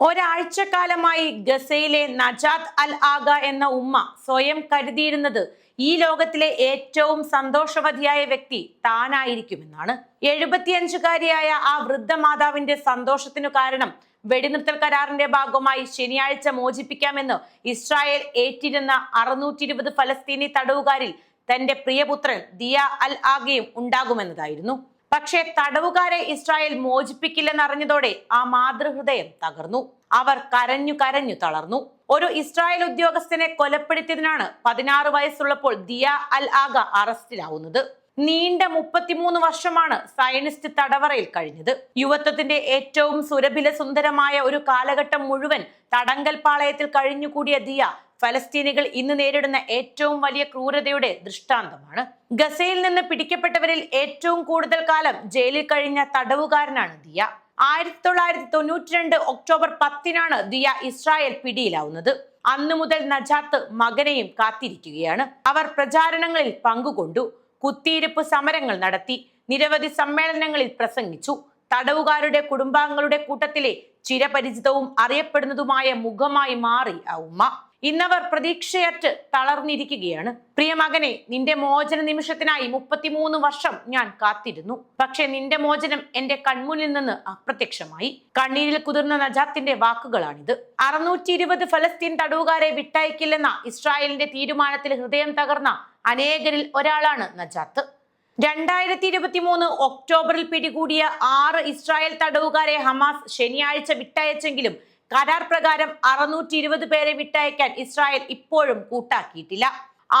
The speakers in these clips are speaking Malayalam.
ഒരാഴ്ചക്കാലമായി ഗസയിലെ നജാത്ത് അൽ ആഗ എന്ന ഉമ്മ സ്വയം കരുതിയിരുന്നത് ഈ ലോകത്തിലെ ഏറ്റവും സന്തോഷവതിയായ വ്യക്തി താനായിരിക്കുമെന്നാണ്. എഴുപത്തിയഞ്ചുകാരിയായ ആ വൃദ്ധ മാതാവിന്റെ സന്തോഷത്തിനു കാരണം വെടിനിർത്തൽ കരാറിന്റെ ഭാഗമായി ശനിയാഴ്ച മോചിപ്പിക്കാമെന്ന് ഇസ്രായേൽ ഏറ്റിരുന്ന അറുന്നൂറ്റി ഇരുപത് ഫലസ്തീനി തടവുകാരിൽ തന്റെ പ്രിയപുത്രൻ ദിയ അൽ ആഗയും ഉണ്ടാകുമെന്നതായിരുന്നു. പക്ഷേ തടവുകാരെ ഇസ്രായേൽ മോചിപ്പിക്കില്ലെന്നറിഞ്ഞതോടെ ആ മാതൃഹൃദയം തകർന്നു. അവർ കരഞ്ഞു കരഞ്ഞു തളർന്നു. ഒരു ഇസ്രായേൽ ഉദ്യോഗസ്ഥനെ കൊലപ്പെടുത്തിയതിനാണ് പതിനാറ് വയസ്സുള്ളപ്പോൾ ദിയ അൽ ആഗ അറസ്റ്റിലാവുന്നത്. നീണ്ട മുപ്പത്തിമൂന്ന് വർഷമാണ് സയനിസ്റ്റ് തടവറയിൽ കഴിഞ്ഞത്. യുവത്വത്തിന്റെ ഏറ്റവും സുരഭില സുന്ദരമായ ഒരു കാലഘട്ടം മുഴുവൻ തടങ്കൽ പാളയത്തിൽ കഴിഞ്ഞുകൂടിയ ദിയ ഫലസ്തീനികൾ ഇന്ന് നേരിടുന്ന ഏറ്റവും വലിയ ക്രൂരതയുടെ ദൃഷ്ടാന്തമാണ്. ഗസയിൽ നിന്ന് പിടിക്കപ്പെട്ടവരിൽ ഏറ്റവും കൂടുതൽ കാലം ജയിലിൽ കഴിഞ്ഞ തടവുകാരനാണ് ദിയ. ആയിരത്തി തൊള്ളായിരത്തി തൊണ്ണൂറ്റി രണ്ട് ഒക്ടോബർ പത്തിനാണ് ദിയ ഇസ്രായേൽ പിടിയിലാവുന്നത്. അന്നു മുതൽ നജാത്ത് മകനെയും കാത്തിരിക്കുകയാണ്. അവർ പ്രചാരണങ്ങളിൽ പങ്കുകൊണ്ടു. കുത്തിയിരിപ്പ് സമരങ്ങൾ നടത്തി. നിരവധി സമ്മേളനങ്ങളിൽ പ്രസംഗിച്ചു. തടവുകാരുടെ കുടുംബാംഗങ്ങളുടെ കൂട്ടത്തിലെ ചിരപരിചിതവും അറിയപ്പെടുന്നതുമായ മുഖമായി മാറി ആ ഉമ്മ. ഇന്നവർ പ്രതീക്ഷയറ്റ് തളർന്നിരിക്കുകയാണ്. പ്രിയ മകനെ നിന്റെ മോചന നിമിഷത്തിനായി മുപ്പത്തിമൂന്ന് വർഷം ഞാൻ കാത്തിരുന്നു. പക്ഷെ നിന്റെ മോചനം എന്റെ കൺമുന്നിൽ നിന്ന് അപ്രത്യക്ഷമായി. കണ്ണീരിൽ കുതിർന്ന നജാത്തിന്റെ വാക്കുകളാണിത്. അറുന്നൂറ്റി ഇരുപത് ഫലസ്തീൻ തടവുകാരെ വിട്ടയക്കില്ലെന്ന ഇസ്രായേലിന്റെ തീരുമാനത്തിൽ ഹൃദയം തകർന്ന അനേകരിൽ ഒരാളാണ് നജാത്ത്. രണ്ടായിരത്തി ഇരുപത്തി മൂന്ന് ഒക്ടോബറിൽ പിടികൂടിയ ആറ് ഇസ്രായേൽ തടവുകാരെ ഹമാസ് ശനിയാഴ്ച വിട്ടയച്ചെങ്കിലും കരാർ പ്രകാരം അറുന്നൂറ്റി ഇരുപത് പേരെ വിട്ടയക്കാൻ ഇസ്രായേൽ ഇപ്പോഴും കൂട്ടാക്കിയിട്ടില്ല.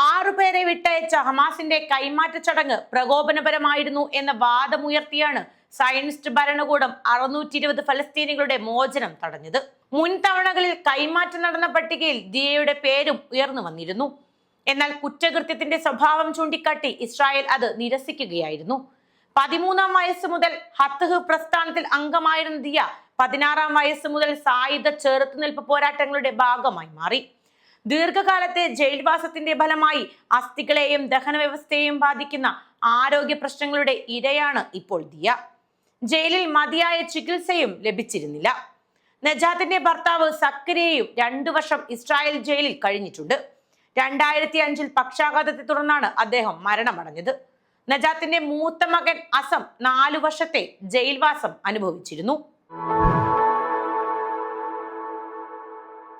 ആറു പേരെ വിട്ടയച്ച ഹമാസിന്റെ കൈമാറ്റ ചടങ്ങ് പ്രകോപനപരമായിരുന്നു എന്ന വാദമുയർത്തിയാണ് സയനിസ്റ്റ് ഭരണകൂടം അറുന്നൂറ്റി ഇരുപത് ഫലസ്തീനികളുടെ മോചനം തടഞ്ഞത്. മുൻതവണകളിൽ കൈമാറ്റം നടന്ന പട്ടികയിൽ ദിയയുടെ പേരും ഉയർന്നു വന്നിരുന്നു. എന്നാൽ കുറ്റകൃത്യത്തിന്റെ സ്വഭാവം ചൂണ്ടിക്കാട്ടി ഇസ്രായേൽ അത് നിരസിക്കുകയായിരുന്നു. പതിമൂന്നാം വയസ്സ് മുതൽ ഹത്തഹ് പ്രസ്ഥാനത്തിൽ അംഗമായിരുന്ന ദിയ പതിനാറാം വയസ്സ് മുതൽ സായുധ ചെറുത്തുനിൽപ്പ് പോരാട്ടങ്ങളുടെ ഭാഗമായി മാറി. ദീർഘകാലത്തെ ജയിൽവാസത്തിന്റെ ഫലമായി അസ്ഥികളെയും ദഹന വ്യവസ്ഥയെയും ബാധിക്കുന്ന ആരോഗ്യ പ്രശ്നങ്ങളുടെ ഇരയാണ് ഇപ്പോൾ ദിയ. ജയിലിൽ മതിയായ ചികിത്സയും ലഭിച്ചിരുന്നില്ല. നജാത്തിന്റെ ഭർത്താവ് സക്കരിയയും രണ്ടു വർഷം ഇസ്രായേൽ ജയിലിൽ കഴിഞ്ഞിട്ടുണ്ട്. രണ്ടായിരത്തി അഞ്ചിൽ പക്ഷാഘാതത്തെ തുടർന്നാണ് അദ്ദേഹം മരണമടഞ്ഞത്. നജാത്തിന്റെ മൂത്ത മകൻ അസം നാലു വർഷത്തെ ജയിൽവാസം അനുഭവിച്ചിരുന്നു.